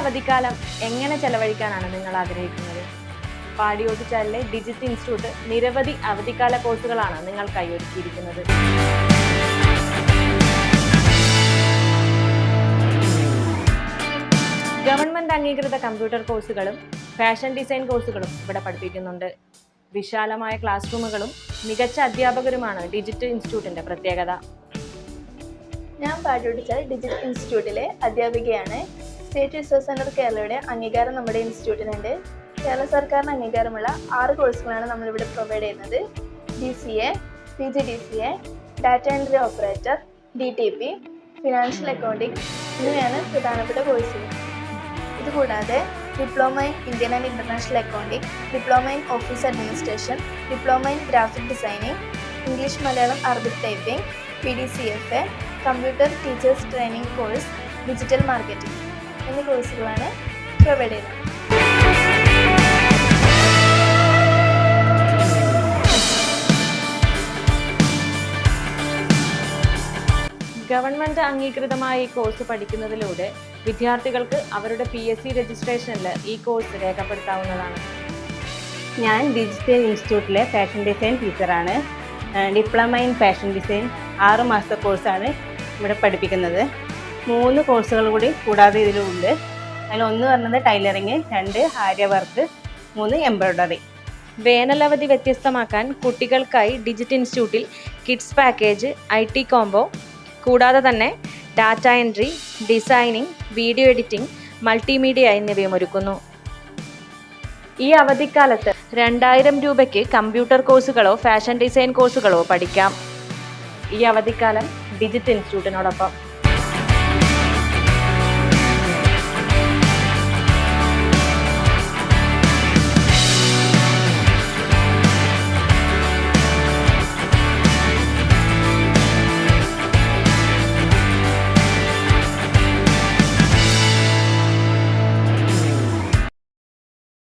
അവധിക്കാലം എങ്ങനെ ചെലവഴിക്കാനാണ് നിങ്ങൾ ആഗ്രഹിക്കുന്നത്? പാടിയോട്ടിച്ചാലിലെ ഡിജിറ്റ് ഇൻസ്റ്റിറ്റ്യൂട്ട് നിരവധി അവധിക്കാല കോഴ്സുകളാണ് നിങ്ങൾ കൈയൊരുക്കിയിരിക്കുന്നത്. ഗവൺമെന്റ് അംഗീകൃത കമ്പ്യൂട്ടർ കോഴ്സുകളും ഫാഷൻ ഡിസൈൻ കോഴ്സുകളും ഇവിടെ പഠിപ്പിക്കുന്നുണ്ട്. വിശാലമായ ക്ലാസ് റൂമുകളും മികച്ച അധ്യാപകരുമാണ് ഡിജിറ്റൽ ഇൻസ്റ്റിറ്റ്യൂട്ടിന്റെ പ്രത്യേകത. ഞാൻ പാടുപിടിച്ച ഡിജിറ്റൽ ഇൻസ്റ്റിറ്റ്യൂട്ടിലെ അധ്യാപികയാണ്. സ്റ്റേറ്റ് റിസോഴ്സ് സെന്റർ കേരളയുടെ അംഗീകാരം നമ്മുടെ ഇൻസ്റ്റിറ്റ്യൂട്ടിനുണ്ട് കേരള സർക്കാരിന് അംഗീകാരമുള്ള ആറ് കോഴ്സുകളാണ് നമ്മളിവിടെ പ്രൊവൈഡ് ചെയ്യുന്നത്. D C A P G D C A data entry operator D T P financial accounting എന്നിവയാണ് പ്രധാനപ്പെട്ട കോഴ്സുകൾ. ഇതുകൂടാതെ diploma in Indian and international accounting diploma in office administration diploma in graphic designing English Malayalam Arabic typing P D C F A computer teachers training course digital marketing എന്നീ കോഴ്സുകളാണ് provide ചെയ്യുന്നത്. Government അംഗീകൃതമായ ഈ course പഠിക്കുന്നതിലൂടെ വിദ്യാർത്ഥികൾക്ക് അവരുടെ P S C രജിസ്ട്രേഷനിൽ ഈ course രേഖപ്പെടുത്താവുന്നതാണ്. ഞാൻ digital ഇൻസ്റ്റിറ്റ്യൂട്ടിലെ ഫാഷൻ ഡിസൈൻ ടീച്ചറാണ് ഡിപ്ലോമ ഇൻ ഫാഷൻ ഡിസൈൻ ആറ് മാസത്തെ കോഴ്സാണ് ഇവിടെ പഠിപ്പിക്കുന്നത്. മൂന്ന് കോഴ്സുകൾ കൂടി കൂടാതെ ഇതിലുണ്ട് അതിൽ ഒന്ന് പറഞ്ഞത് ടൈലറിങ് രണ്ട് ആര്യ വർക്ക് മൂന്ന് എംബ്രോയ്ഡറി. വേനലവധി വ്യത്യസ്തമാക്കാൻ കുട്ടികൾക്കായി ഡിജിറ്റ് ഇൻസ്റ്റിറ്റ്യൂട്ടിൽ kids package I T combo കൂടാതെ തന്നെ data entry designing video editing multimedia എന്നിവയും ഒരുക്കുന്നു. ഈ അവധിക്കാലത്ത് രണ്ടായിരം രൂപയ്ക്ക് കമ്പ്യൂട്ടർ കോഴ്സുകളോ ഫാഷൻ ഡിസൈൻ കോഴ്സുകളോ പഠിക്കാം. ഈ അവധിക്കാലം ഡിജിറ്റ് ഇൻസ്റ്റിറ്റ്യൂട്ടിനോടൊപ്പം.